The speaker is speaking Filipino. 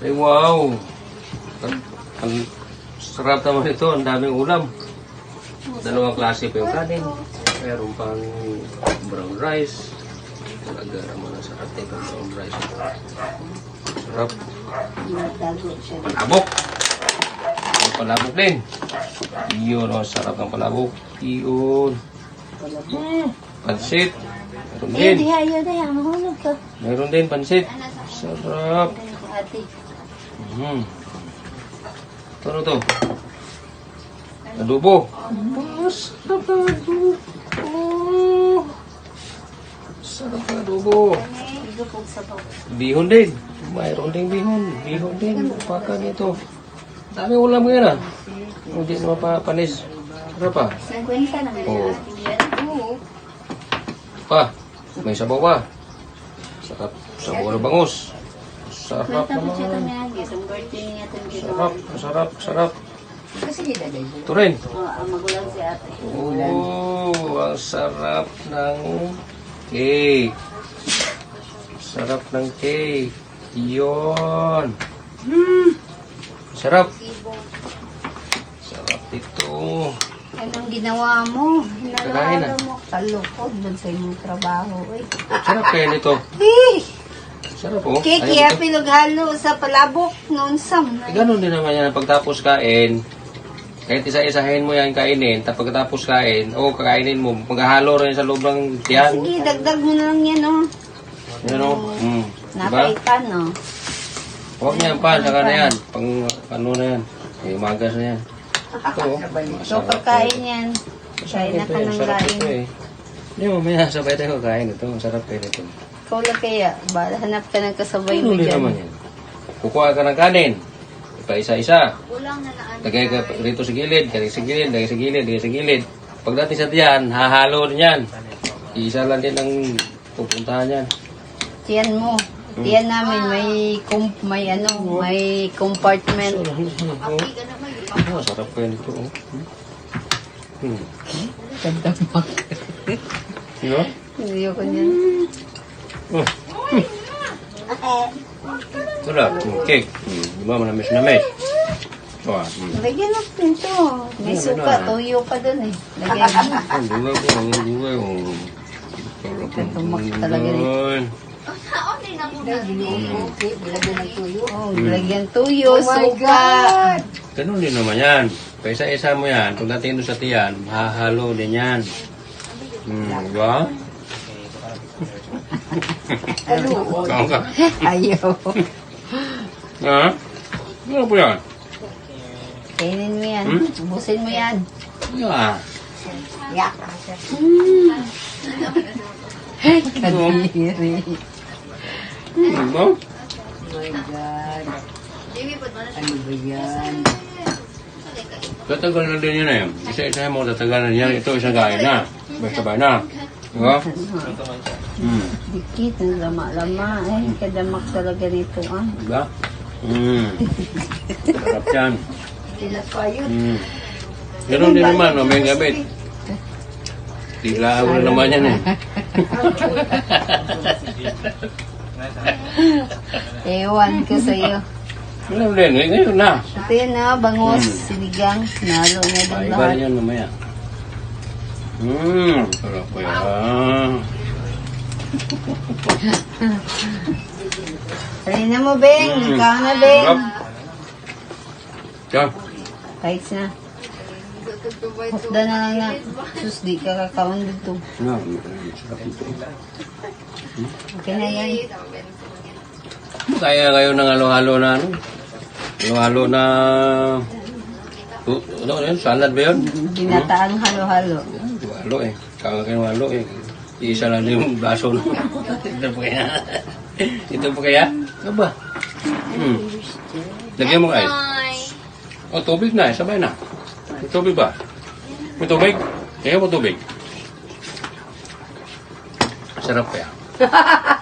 Ay, wow. Ang, ang sarap naman ito. Ang daming ulam. Dalawang klase pa yung kanin. Meron pang brown rice. Talaga naman ang sarap nito brown rice. Sarap. Palabok. Ang palabok din. Yun, oh, sarap ng palabok. Yun. Pansit. Meron Eh, din. na. Meron din pansit. Sarap. Hmm. Ano to? Adobo. Masarap na adobo. Sarap na adobo. Bihon din. Mayroon din bihon. Bihon din. Paka nito. Dami ulam ngayon ah. Hindi naman pa panis. Ano pa? 50 naman Oo. yan. Oo. Pa. May sabaw pa. Sarap. Sabaw na bangus. Sarap naman. Agi. Itong birthday niya itong Sarap. Sarap. Sarap. Kasi di daday. Ito rin. Oo, ang magulang si ate. Oh, ang sarap ng cake. Sarap ng cake. Yun. Sarap. Sarap ito. Anong ginawa mo? Hinalalo mo. Kalukod doon sa inyong trabaho. Eh. Sarap kaya nito. Eh! Sarap oh. Kaya Ayaw pinughalo sa palabok noon sam. Eh, ganun din naman yan. Pagtapos kain, kahit isa-isahin mo yan kainin, tapos pagkatapos kain, o kakainin mo, maghahalo rin sa loob ng tiyan. Sige, dagdag mo na lang yan, oh. Yan o. Mm. Diba? Napaitan, oh. Huwag niyan pa, saka na yan. Pang ano na yan. May magas na yan. Ito, oh. So, pagkain yan. Kain na ka ng Sarap ito kain. eh. Hindi mo, may sabay tayo kain ito. Masarap kayo nito. Ikaw lang kaya, bala, hanap ka ng kasabay mo Ano din dyan. naman yan? Kukuha ka ng kanin. Ipa isa-isa. Kulang na naan. Lagay ka rito sa gilid, lagay sa gilid, lagay sa gilid, lagay sa gilid. Pagdating sa tiyan, hahalo din yan. Isa lang din ang pupuntahan yan. Tiyan mo. Hmm. Tiyan namin, may, kum, may ano, may compartment. Oh, sarap kayo nito. Oh. Hmm. Ganda mo. No? Hindi ko niyan. Oh. Wala, yung cake. Hmm. Di ba, manamis-namis. Oh, ah, hmm. Lagyan natin to. May Ano, suka, ano, tuyo pa dun eh. Lagyan mo. Ang duwa ko, ang duwa ko. Sarap ng Tumak talaga rin. duwan. Oh, lagyan tuyo, suka. Ganun din naman yan. Paisa-isa mo yan. Pagdating doon sa tiyan, hahalo din yan. Hmm, di ba? Ikaw ka. Ayaw. Ha? Ano po yan? Kainin mo yan. Hmm? Ubusin mo yan. Yeah. Yak. Kadiri. Ano ba? Oh my God. Ano ba yan? Tatagal na din yun eh. Isa-isa mo tatagal na yan. Ito isang kain na. Basta ba na? Di ba? Hmm. Dikit, ang lama-lama. Eh, kadamak talaga nito ah. Di ba? Hmm. Sarap yan. Tinapayot. Hmm. Ganun din naman, no? may gabit. Tila ako na naman yan eh. Ewan ko sa'yo. Ganun din, eh, ngayon na. Ito yun na, bangus, Hmm. sinigang. Nalo na Iba lahat. yan mamaya. Hmm, sarap ko yan. Try na mo, Beng. Hmm. Ikaw na, Beng. Sarap. Yan. Kahit na. Husda na lang na. Sus, di ka kakaon dito. Sarap ito. Okay na yan. Kaya kayo ng halo-halo na ano? Halo-halo na... Uh, ano, ano? Salad ba yun? Ginataang halo-halo. Halo eh. Kaya kayo halo eh. Isa lang yung baso. no? Ito po kaya. Ito po kaya? Ano ba? Hmm. Lagyan mo ice. Oh, tubig na eh. Sabay na. May tubig ba? May tubig? Kaya mo tubig. Sarap kaya.